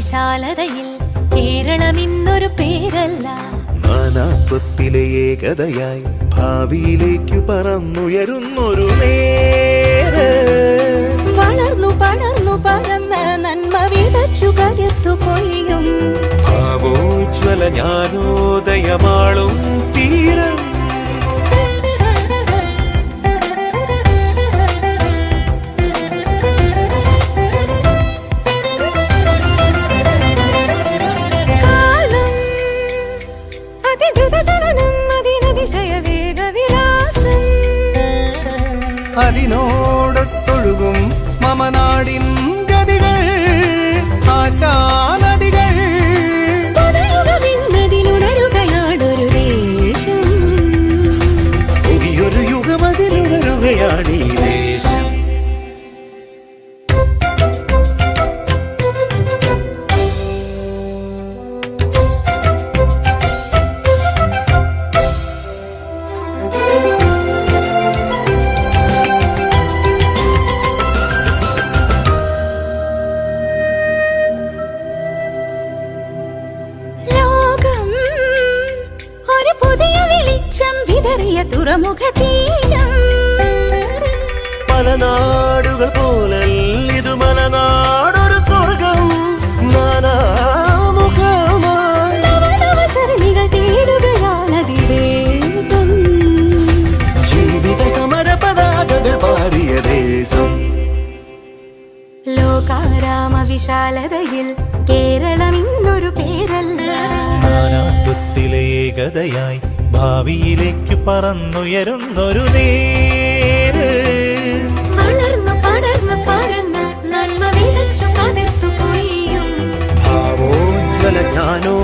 വിശാലതയിൽ കേരളം ഇന്നൊരു പേരല്ല. നാനാത്വത്തിലെ ഏകതയായി ഭാവിയിലേക്കു പറന്നുയരുന്നൊരു നേര്. വളർന്നു പടർന്നു പറന്ന നന്മ വിതച്ചു കതിർത്തു കൊയ്യും. ഭാവോജ്വല ജ്ഞാനോദയമാളും തീരം അതിനോടൊത്തൊഴുകും മമനാടിൻ ഗതികൾ ആശാനദികൾ വിതറിയ തുറമുഖ തീരം പല നാടുകൾ പോലല്ലിതു മലനാടൊരു സ്വർഗം. നാനാമുഖമായി നവനവസരണികൾ തേടുകയാണതിവേഗം ജീവിത സമര പതാകകൾ പാറിയ ദേശം. ലോകാരാമ വിശാലതയിൽ കേരളം ഇന്നൊരു പേരല്ല. നാനാത്വത്തിലെ ഏകതയായി ഭാവിയിലേക്കു പറന്നുയരുന്നൊരു നേര്. വളർന്നു പടർന്നു പരന്ന് നന്മ വിതച്ചു കതിർത്തു കൊയ്യും. ഭാവോജ്വല ജ്ഞാനോ